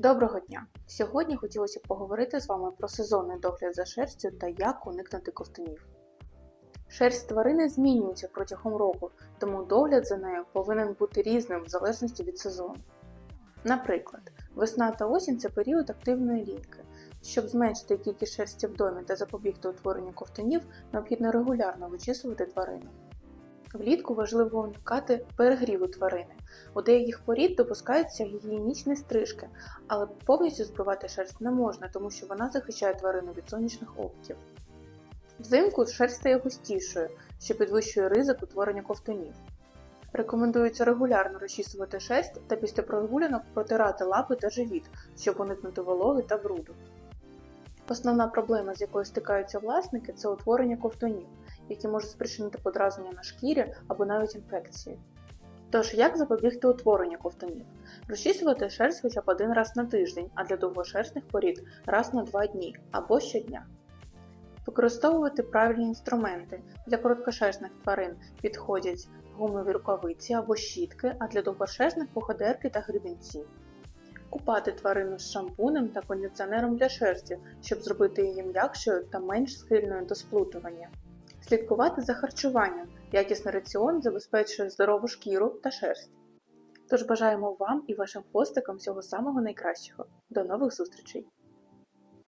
Доброго дня! Сьогодні хотілося б поговорити з вами про сезонний догляд за шерстю та як уникнути ковтунів. Шерсть тварини змінюється протягом року, тому догляд за нею повинен бути різним в залежності від сезону. Наприклад, весна та осінь це період активної ліньки. Щоб зменшити кількість шерсті в домі та запобігти утворенню ковтунів, необхідно регулярно вичісувати тварину. Влітку важливо уникати перегріву тварини. У деяких порід допускаються гігієнічні стрижки, але повністю збивати шерсть не можна, тому що вона захищає тварину від сонячних опіків. Взимку шерсть стає густішою, що підвищує ризик утворення ковтунів. Рекомендується регулярно розчісувати шерсть та після прогулянок протирати лапи та живіт, щоб уникнути вологи та бруду. Основна проблема, з якою стикаються власники, це утворення ковтунів, які можуть спричинити подразнення на шкірі або навіть інфекції. Тож, як запобігти утворенню ковтунів? Розчісувати шерсть хоча б один раз на тиждень, а для довгошерстних порід раз на два дні або щодня. Використовувати правильні інструменти. Для короткошерстних тварин підходять гумові рукавиці або щітки, а для довгошерстних походерки та гребінці. Купати тварину з шампунем та кондиціонером для шерсті, щоб зробити її м'якшою та менш схильною до сплутування. Слідкувати за харчуванням. Якісний раціон забезпечує здорову шкіру та шерсть. Тож бажаємо вам і вашим хвостикам всього самого найкращого. До нових зустрічей!